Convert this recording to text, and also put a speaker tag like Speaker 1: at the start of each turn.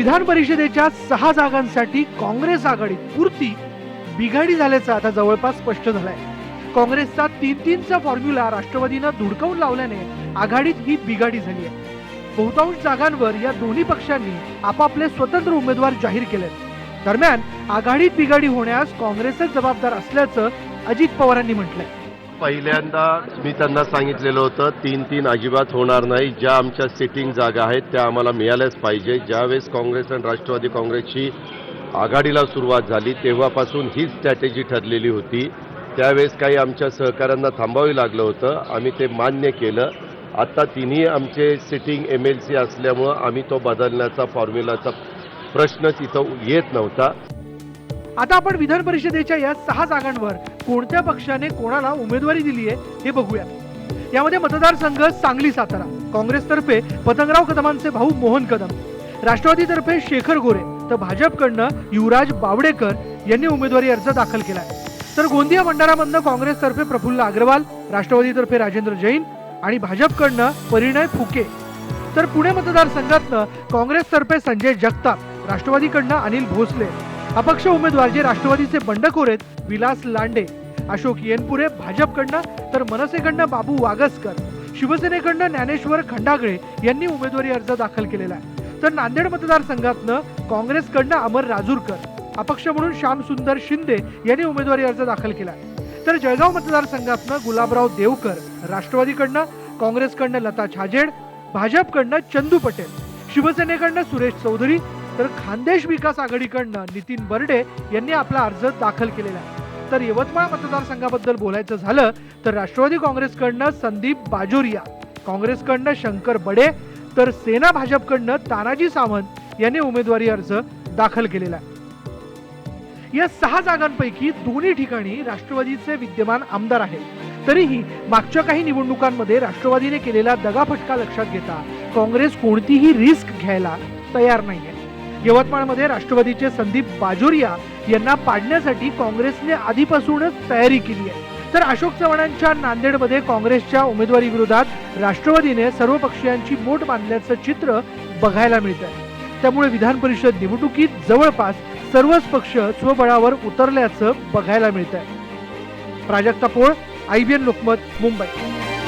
Speaker 1: विधान परिषदेच्या सहा जागांसाठी काँग्रेस आघाडीत पुरती बिघाडी झाल्याचं आता जवळपास स्पष्ट झालंय. काँग्रेसचा तीन तीनचा फॉर्म्युला राष्ट्रवादीनं धुडकावून लावल्याने आघाडीत ही बिघाडी झाली आहे. बहुतांश जागांवर या दोन्ही पक्षांनी आपापले स्वतंत्र उमेदवार जाहीर केले दरम्यान आघाडीत बिघाडी होण्यास काँग्रेसच जबाबदार असल्याचं अजित पवारांनी म्हटलंय.
Speaker 2: पहिल्यांदा मी त्यांना सांगितलेलं होतं तीन तीन अजिबात होणार नाही. ज्या आमच्या सिटिंग जागा आहेत त्या आम्हाला मिळाल्याच पाहिजे. ज्यावेळेस काँग्रेस आणि राष्ट्रवादी काँग्रेसची आघाडीला सुरुवात झाली तेव्हापासून ही स्ट्रॅटेजी ठरलेली होती. त्यावेळेस काही आमच्या सहकाऱ्यांना थांबावी लागलं होतं. आम्ही ते मान्य केलं. आत्ता तिन्ही आमचे सिटिंग एम एल सी असल्यामुळं आम्ही तो बदलण्याचा फॉर्म्युलाचा प्रश्नच इथं येत नव्हता.
Speaker 1: आता आपण विधान परिषदेच्या या सहा जागांवर कोणत्या पक्षाने कोणाला उमेदवारी दिली आहे हे बघूया. यामध्ये मतदारसंघ सांगली सातारा काँग्रेसतर्फे पतंगराव कदमांचे भाऊ मोहन कदम राष्ट्रवादीतर्फे शेखर गोरे तर भाजपकडनं युवराज बावडेकर यांनी उमेदवारी अर्ज दाखल केलाय. तर गोंदिया भंडारामधनं काँग्रेसतर्फे प्रफुल्ल अग्रवाल राष्ट्रवादीतर्फे राजेंद्र जैन आणि भाजपकडनं परिणय फुके. तर पुणे मतदारसंघातनं काँग्रेसतर्फे संजय जगताप राष्ट्रवादीकडनं अनिल भोसले. अपक्ष उमेदवार जे राष्ट्रवादीचे बंडखोर आहेत विलास लांडे अशोक येनपुरे भाजपकडनं तर मनसेकडनं बाबू वागसकर शिवसेनेकडनं ज्ञानेश्वर खंडागळे यांनी उमेदवारी अर्ज दाखल केलेला आहे. तर नांदेड मतदारसंघातनं काँग्रेसकडनं अमर राजूरकर अपक्ष म्हणून श्यामसुंदर शिंदे यांनी उमेदवारी अर्ज दाखल केला आहे. तर जळगाव मतदारसंघातनं गुलाबराव देवकर राष्ट्रवादीकडनं काँग्रेसकडनं लता छाजेड भाजपकडनं चंदू पटेल शिवसेनेकडनं सुरेश चौधरी तर खानदेश विकास आघाडीकडनं नितीन बर्डे यांनी आपला अर्ज दाखल केलेला आहे. तर यवतमाळ मतदारसंघाबद्दल बोलायचं झालं तर राष्ट्रवादी काँग्रेसकडनं संदीप बाजोरिया काँग्रेसकडनं शंकर बडे तर सेना भाजपकडनं तानाजी सावंत यांनी उमेदवारी अर्ज दाखल केलेला आहे. या सहा जागांपैकी दोन्ही ठिकाणी राष्ट्रवादीचे विद्यमान आमदार आहेत. तरीही मागच्या काही निवडणुकांमध्ये राष्ट्रवादीने केलेला दगाफटका लक्षात घेता काँग्रेस कोणतीही रिस्क घ्यायला तयार नाहीये. यवतमाळमध्ये राष्ट्रवादीचे संदीप बाजोरिया यांना पाडण्यासाठी काँग्रेसने आधीपासूनच तयारी केली आहे. तर अशोक चव्हाणांच्या नांदेडमध्ये काँग्रेसच्या उमेदवारी विरोधात राष्ट्रवादीने सर्व पक्षीयांची मोठ बांधल्याचं चित्र बघायला मिळत आहे त्यामुळे विधान परिषद निवडणुकीत जवळपास सर्वच पक्ष स्वबळावर उतरल्याचं बघायला मिळत आहे प्राजक्ता पोळ आयबीएन लोकमत मुंबई.